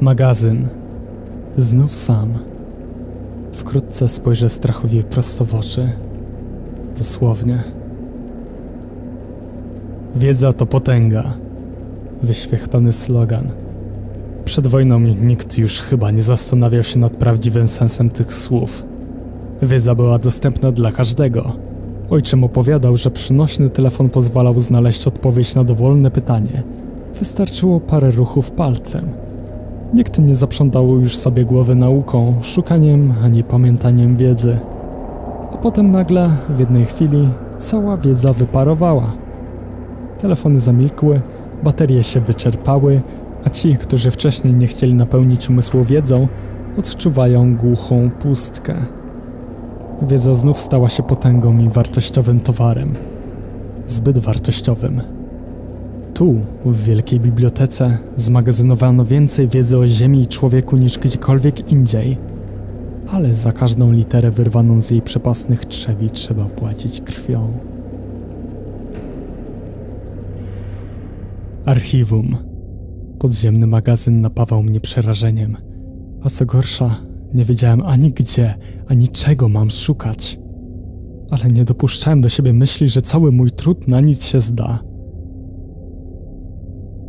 Magazyn. Znów sam. Wkrótce spojrzę strachowi prosto w oczy. Dosłownie. Wiedza to potęga. Wyświechtany slogan. Przed wojną nikt już chyba nie zastanawiał się nad prawdziwym sensem tych słów. Wiedza była dostępna dla każdego. Ojczym opowiadał, że przynośny telefon pozwalał znaleźć odpowiedź na dowolne pytanie. Wystarczyło parę ruchów palcem. Nikt nie zaprzątał już sobie głowy nauką, szukaniem ani pamiętaniem wiedzy. A potem nagle, w jednej chwili, cała wiedza wyparowała. Telefony zamilkły, baterie się wyczerpały, a ci, którzy wcześniej nie chcieli napełnić umysłu wiedzą, odczuwają głuchą pustkę. Wiedza znów stała się potęgą i wartościowym towarem. Zbyt wartościowym. Tu, w wielkiej bibliotece, zmagazynowano więcej wiedzy o Ziemi i człowieku niż gdziekolwiek indziej. Ale za każdą literę wyrwaną z jej przepasnych trzewi trzeba płacić krwią. Archiwum. Podziemny magazyn napawał mnie przerażeniem. A co gorsza, nie wiedziałem ani gdzie, ani czego mam szukać. Ale nie dopuszczałem do siebie myśli, że cały mój trud na nic się zda.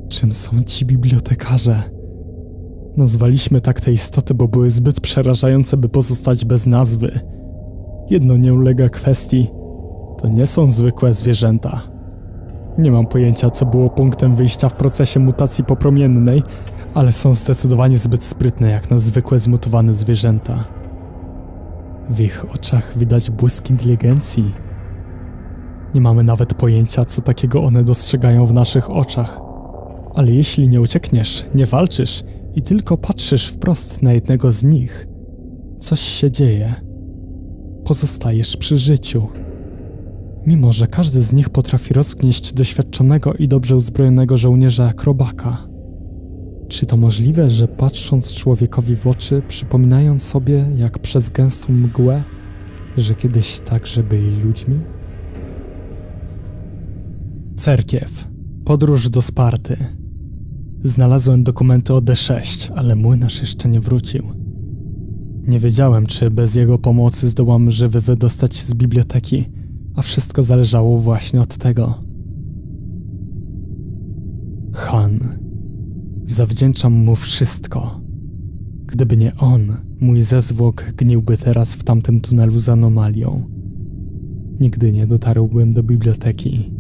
Czym są ci bibliotekarze? Nazwaliśmy tak te istoty, bo były zbyt przerażające, by pozostać bez nazwy. Jedno nie ulega kwestii. To nie są zwykłe zwierzęta. Nie mam pojęcia, co było punktem wyjścia w procesie mutacji popromiennej, ale są zdecydowanie zbyt sprytne jak na zwykłe zmutowane zwierzęta. W ich oczach widać błysk inteligencji. Nie mamy nawet pojęcia, co takiego one dostrzegają w naszych oczach. Ale jeśli nie uciekniesz, nie walczysz i tylko patrzysz wprost na jednego z nich, coś się dzieje. Pozostajesz przy życiu. Mimo, że każdy z nich potrafi rozgnieść doświadczonego i dobrze uzbrojonego żołnierza jak robaka. Czy to możliwe, że patrząc człowiekowi w oczy, przypominają sobie, jak przez gęstą mgłę, że kiedyś także byli ludźmi? Cerkiew. Podróż do Sparty. Znalazłem dokumenty o D6, ale młynarz jeszcze nie wrócił. Nie wiedziałem, czy bez jego pomocy zdołam żywy wydostać z biblioteki, a wszystko zależało właśnie od tego. Han. Zawdzięczam mu wszystko. Gdyby nie on, mój zezwłok gniłby teraz w tamtym tunelu z anomalią. Nigdy nie dotarłbym do biblioteki.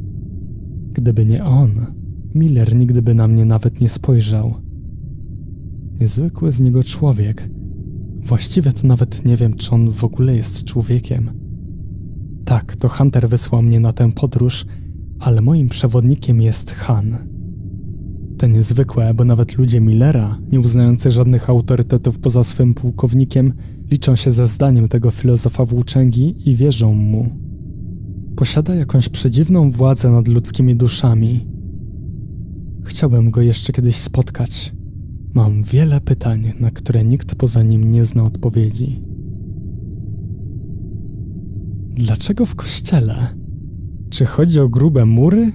Gdyby nie on, Miller nigdy by na mnie nawet nie spojrzał. Niezwykły z niego człowiek. Właściwie to nawet nie wiem, czy on w ogóle jest człowiekiem. Tak, to Hunter wysłał mnie na tę podróż, ale moim przewodnikiem jest Han. Te niezwykłe, bo nawet ludzie Millera, nie uznający żadnych autorytetów poza swym pułkownikiem, liczą się ze zdaniem tego filozofa włóczęgi i wierzą mu. Posiada jakąś przedziwną władzę nad ludzkimi duszami. Chciałbym go jeszcze kiedyś spotkać. Mam wiele pytań, na które nikt poza nim nie zna odpowiedzi. Dlaczego w kościele? Czy chodzi o grube mury?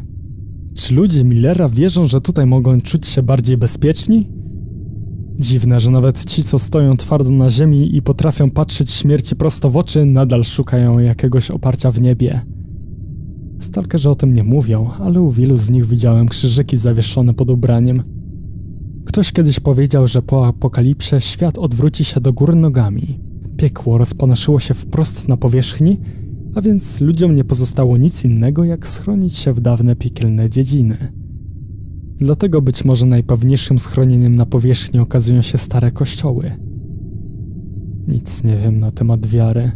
Czy ludzie Millera wierzą, że tutaj mogą czuć się bardziej bezpieczni? Dziwne, że nawet ci, co stoją twardo na ziemi i potrafią patrzeć śmierci prosto w oczy, nadal szukają jakiegoś oparcia w niebie. Stalkerzy o tym nie mówią, ale u wielu z nich widziałem krzyżyki zawieszone pod ubraniem. Ktoś kiedyś powiedział, że po apokalipsie świat odwróci się do góry nogami. Piekło rozponoszyło się wprost na powierzchni, a więc ludziom nie pozostało nic innego, jak schronić się w dawne piekielne dziedziny. Dlatego być może najpewniejszym schronieniem na powierzchni okazują się stare kościoły. Nic nie wiem na temat wiary,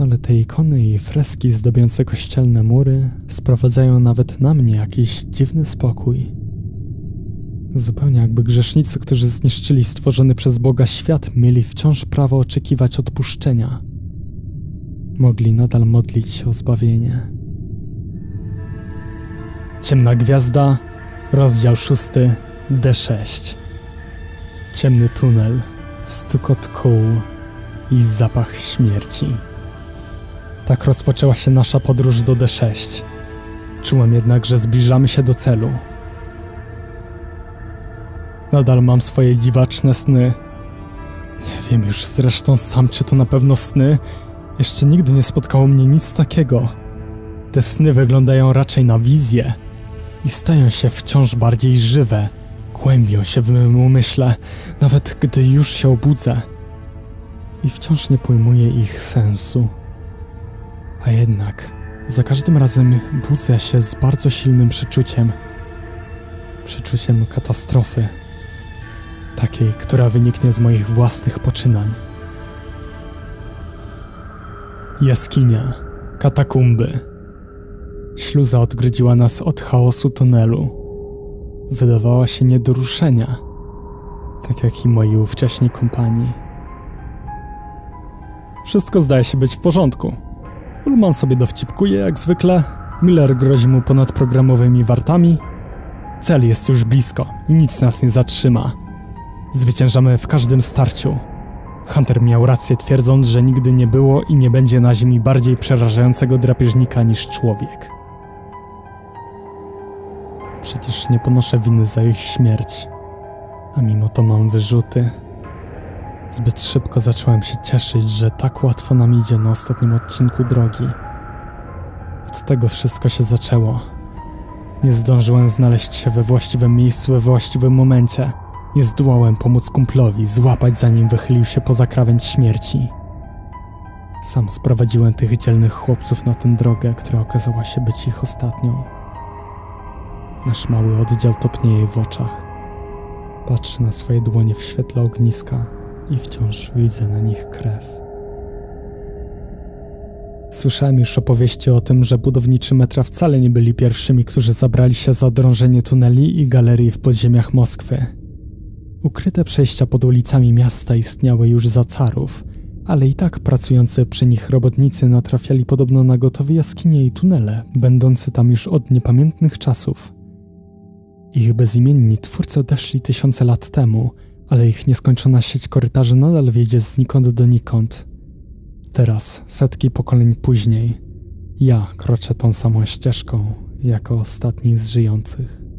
ale te ikony i freski zdobiące kościelne mury sprowadzają nawet na mnie jakiś dziwny spokój. Zupełnie jakby grzesznicy, którzy zniszczyli stworzony przez Boga świat, mieli wciąż prawo oczekiwać odpuszczenia. Mogli nadal modlić się o zbawienie. Ciemna gwiazda, rozdział szósty, D6. Ciemny tunel, stukot kół i zapach śmierci. Tak rozpoczęła się nasza podróż do D6. Czułem jednak, że zbliżamy się do celu. Nadal mam swoje dziwaczne sny. Nie wiem już zresztą sam, czy to na pewno sny. Jeszcze nigdy nie spotkało mnie nic takiego. Te sny wyglądają raczej na wizje i stają się wciąż bardziej żywe, kłębią się w mym umyśle, nawet gdy już się obudzę. I wciąż nie pojmuję ich sensu. A jednak, za każdym razem budzę się z bardzo silnym przeczuciem. Przeczuciem katastrofy. Takiej, która wyniknie z moich własnych poczynań. Jaskinia, katakumby. Śluza odgrodziła nas od chaosu tunelu. Wydawała się nie do ruszenia, tak jak i moi ówcześni kompanii. Wszystko zdaje się być w porządku. Ulman sobie dowcipkuje jak zwykle, Miller grozi mu ponadprogramowymi wartami. Cel jest już blisko i nic nas nie zatrzyma. Zwyciężamy w każdym starciu. Hunter miał rację twierdząc, że nigdy nie było i nie będzie na Ziemi bardziej przerażającego drapieżnika niż człowiek. Przecież nie ponoszę winy za ich śmierć, a mimo to mam wyrzuty. Zbyt szybko zacząłem się cieszyć, że tak łatwo nam idzie na ostatnim odcinku drogi. Od tego wszystko się zaczęło. Nie zdążyłem znaleźć się we właściwym miejscu we właściwym momencie. Nie zdołałem pomóc kumplowi złapać zanim wychylił się poza krawędź śmierci. Sam sprowadziłem tych dzielnych chłopców na tę drogę, która okazała się być ich ostatnią. Nasz mały oddział topnieje w oczach. Patrzę na swoje dłonie w świetle ogniska i wciąż widzę na nich krew. Słyszałem już opowieści o tym, że budowniczy metra wcale nie byli pierwszymi, którzy zabrali się za drążenie tuneli i galerii w podziemiach Moskwy. Ukryte przejścia pod ulicami miasta istniały już za carów, ale i tak pracujący przy nich robotnicy natrafiali podobno na gotowe jaskinie i tunele, będące tam już od niepamiętnych czasów. Ich bezimienni twórcy odeszli tysiące lat temu, ale ich nieskończona sieć korytarzy nadal wiedzie znikąd donikąd. Teraz, setki pokoleń później, ja kroczę tą samą ścieżką jako ostatni z żyjących.